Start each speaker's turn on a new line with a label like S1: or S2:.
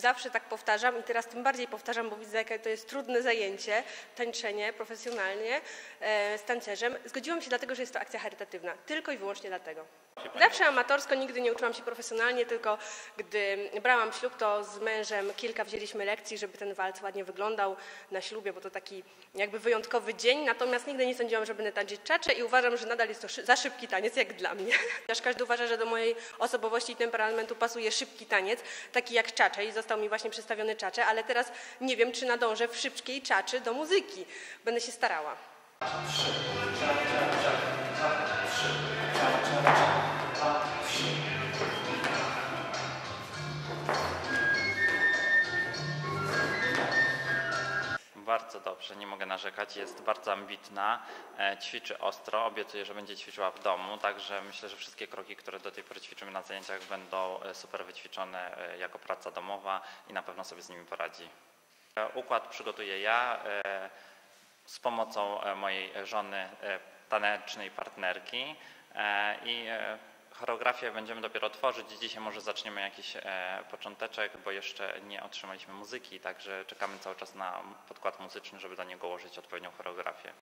S1: zawsze tak powtarzam i teraz tym bardziej powtarzam, bo widzę, jakie to jest trudne zajęcie, tańczenie profesjonalnie e, z tancerzem. Zgodziłam się dlatego, że jest to akcja charytatywna. Tylko i wyłącznie dlatego. Zawsze amatorsko, nigdy nie uczyłam się profesjonalnie, tylko gdy brałam ślub, to z mężem kilka wzięliśmy lekcji, żeby ten walc ładnie wyglądał na ślubie, bo to taki jakby wyjątkowy dzień. Natomiast nigdy nie sądziłam, że będę tańczyć czacze i uważam, że nadal jest to szy- za szybki taniec, jak dla mnie. Chociaż każdy uważa, że do mojej osobowości i temperamentu pasuje szybki taniec, taki jak czacze i został mi właśnie przedstawiony czacze, ale teraz nie wiem, czy nadążę w szybkiej czaczy do muzyki. Będę się starała.
S2: Bardzo dobrze, nie mogę narzekać. Jest bardzo ambitna, e, ćwiczy ostro, obiecuje, że będzie ćwiczyła w domu, także myślę, że wszystkie kroki, które do tej pory ćwiczymy na zajęciach będą e, super wyćwiczone e, jako praca domowa i na pewno sobie z nimi poradzi. Układ przygotuję ja z pomocą mojej żony, tanecznej partnerki i choreografię będziemy dopiero tworzyć. Dzisiaj może zaczniemy jakiś e, począteczek, bo jeszcze nie otrzymaliśmy muzyki, także czekamy cały czas na podkład muzyczny, żeby do niego ułożyć odpowiednią choreografię.